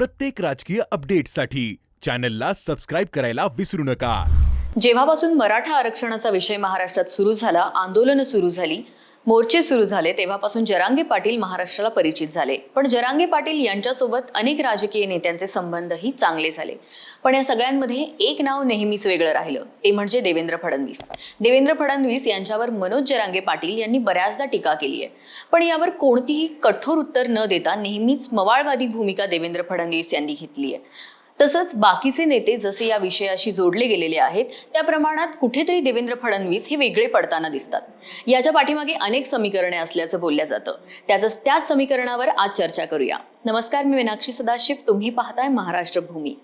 प्रत्येक राजकीय अपडेटसाठी चॅनलला सबस्क्राईब करायला विसरू नका. जेव्हापासून मराठा आरक्षणाचा विषय महाराष्ट्रात सुरू झाला आंदोलनं सुरू झाली मोर्चे सुरू झाले तेव्हापासून जरांगे पाटील महाराष्ट्राला परिचित झाले. पण जरांगे पाटील यांच्यासोबत अनेक राजकीय नेत्यांचे संबंधही चांगले झाले. पण या सगळ्यांमध्ये एक नाव नेहमीच वेगळं राहिलं ते म्हणजे देवेंद्र फडणवीस. देवेंद्र फडणवीस यांच्यावर मनोज जरांगे पाटील यांनी बऱ्याचदा टीका केली आहे. पण यावर कोणतीही कठोर उत्तर न देता नेहमीच मवाळवादी भूमिका देवेंद्र फडणवीस यांनी घेतली आहे. तसंच बाकीचे नेते जसे या विषयाशी जोडले गेलेले आहेत त्या प्रमाणात कुठेतरी देवेंद्र फडणवीस हे वेगळे पडताना दिसतात. याच्या पाठीमागे अनेक समीकरणे असल्याचं बोललं जातं. त्याच त्याच समीकरणावर आज चर्चा करूया. नमस्कार मी मीनाक्षी सदाशिव. तुम्ही पाहताय महाराष्ट्र भूमी.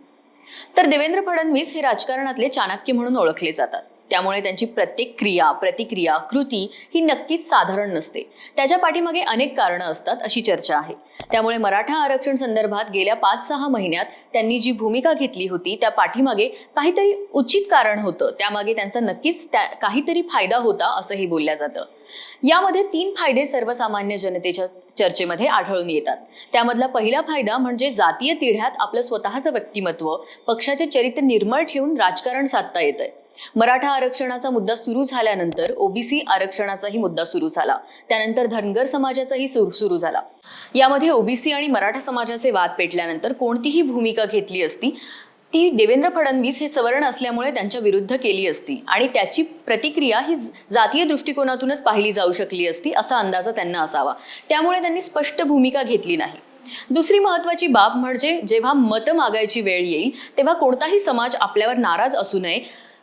तर देवेंद्र फडणवीस हे राजकारणातले चाणक्य म्हणून ओळखले जातात. त्यामुळे त्यांची प्रत्येक क्रिया प्रतिक्रिया कृती ही नक्कीच साधारण नसते. त्याच्या पाठीमागे अनेक कारणं असतात अशी चर्चा आहे. त्यामुळे मराठा आरक्षण संदर्भात गेल्या पाच सहा महिन्यात त्यांनी जी भूमिका घेतली होती त्या पाठीमागे काहीतरी उचित कारण होतं. त्यामागे त्यांचा नक्कीच त्या काहीतरी फायदा होता असंही बोलल्या जातं. यामध्ये तीन फायदे सर्वसामान्य जनतेच्या चर्चेमध्ये आढळून येतात. त्यामधला पहिला फायदा म्हणजे जातीय तिढ्यात आपलं स्वतःचं व्यक्तिमत्व पक्षाचे चरित्र निर्मळ ठेवून राजकारण साधता येतंय. मराठा आरक्षणाचा मुद्दा सुरू झाल्यानंतर ओबीसी आरक्षणाचाही मुद्दा सुरू झाला. त्यानंतर धनगर समाजाचाही सुरू झाला. यामध्ये ओबीसी आणि मराठा समाजाचे वाद पेटल्यानंतर कोणतीही भूमिका घेतली असती ती देवेंद्र फडणवीस हे सवर्ण असल्यामुळे त्यांच्या विरुद्ध केली असती आणि त्याची प्रतिक्रिया ही जातीय दृष्टिकोनातूनच पाहिली जाऊ शकली असती असा अंदाजा त्यांना असावा. त्यामुळे त्यांनी स्पष्ट भूमिका घेतली नाही. दुसरी महत्वाची बाब म्हणजे जेव्हा मतं मागायची वेळ येईल तेव्हा कोणताही समाज आपल्यावर नाराज असू नये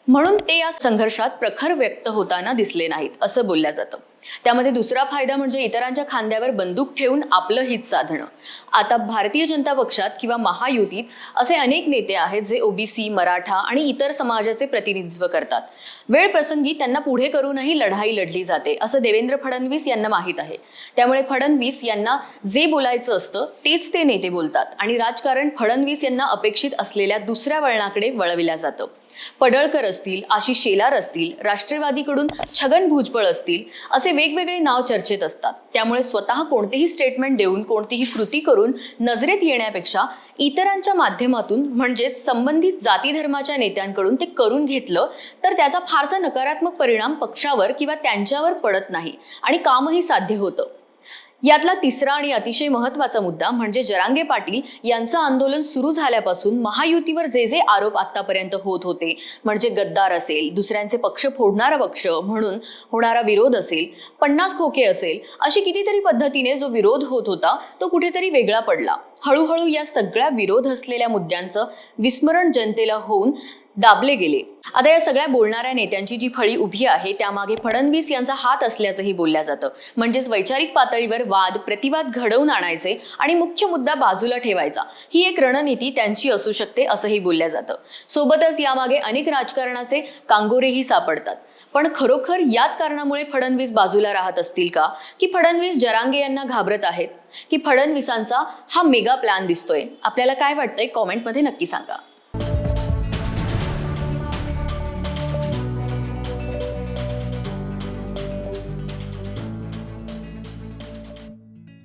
म्हणून ते या संघर्षात प्रखर व्यक्त होताना दिसले नाहीत असं बोलल्या जातं. त्यामध्ये दुसरा फायदा म्हणजे इतरांच्या खांद्यावर बंदूक ठेवून आपलं हित साधणं. आता भारतीय जनता पक्षात किंवा महायुतीत असे अनेक नेते आहेत जे ओबीसी मराठा आणि इतर समाजाचे प्रतिनिधित्व करतात. वेळ प्रसंगी त्यांना पुढे करूनही लढाई लढली जाते असं देवेंद्र फडणवीस यांना माहीत आहे. त्यामुळे फडणवीस यांना जे बोलायचं असतं तेच ते नेते बोलतात आणि राजकारण फडणवीस यांना अपेक्षित असलेल्या दुसऱ्या वळणाकडे वळविल्या जातं. पडळकर असतील आशिष शेलार असतील राष्ट्रवादीकडून छगन भुजबळ असतील असे वेगवेगळे नाव चर्चेत असतात. त्यामुळे स्वतः कोणतेही स्टेटमेंट देऊन कोणतीही कृती करून नजरेत येण्यापेक्षा इतरांच्या माध्यमातून म्हणजेच संबंधित जाती धर्माच्या नेत्यांकडून ते करून घेतलं तर त्याचा फारसा नकारात्मक परिणाम पक्षावर किंवा त्यांच्यावर पडत नाही आणि कामही साध्य होतं. यातला तिसरा आणि अतिशय महत्त्वाचा मुद्दा म्हणजे जरांगे पाटील यांचं आंदोलन सुरू झाल्यापासून महायुतीवर जे जे आरोप आतापर्यंत होत होते म्हणजे गद्दार असेल दुसऱ्यांचे पक्ष फोडणारा पक्ष म्हणून होणारा विरोध असेल पन्नास खोके असेल अशी कितीतरी पद्धतीने जो विरोध होत होता तो कुठेतरी वेगळा पडला. हळूहळू या सगळ्या विरोध असलेल्या मुद्द्यांचं विस्मरण जनतेला होऊन दाबले गेले. आता या सगळ्या बोलणाऱ्या नेत्यांची जी फळी उभी आहे त्यामागे फडणवीस यांचा हात असल्याचंही बोलल्या जातं. म्हणजेच वैचारिक पातळीवर वाद प्रतिवाद घडवून आणायचे आणि मुख्य मुद्दा बाजूला ठेवायचा. ही एक रणनीती त्यांची असू शकते असंही बोलल्या जातं. सोबतच यामागे अनेक राजकारणाचे कांगोरेही सापडतात. पण खरोखर याच कारणामुळे फडणवीस बाजूला राहत असतील का? की फडणवीस जरांगे यांना घाबरत आहेत? की फडणवीसांचा हा मेगा प्लॅन दिसतोय? आपल्याला काय वाटतंय? कॉमेंटमध्ये नक्की सांगा.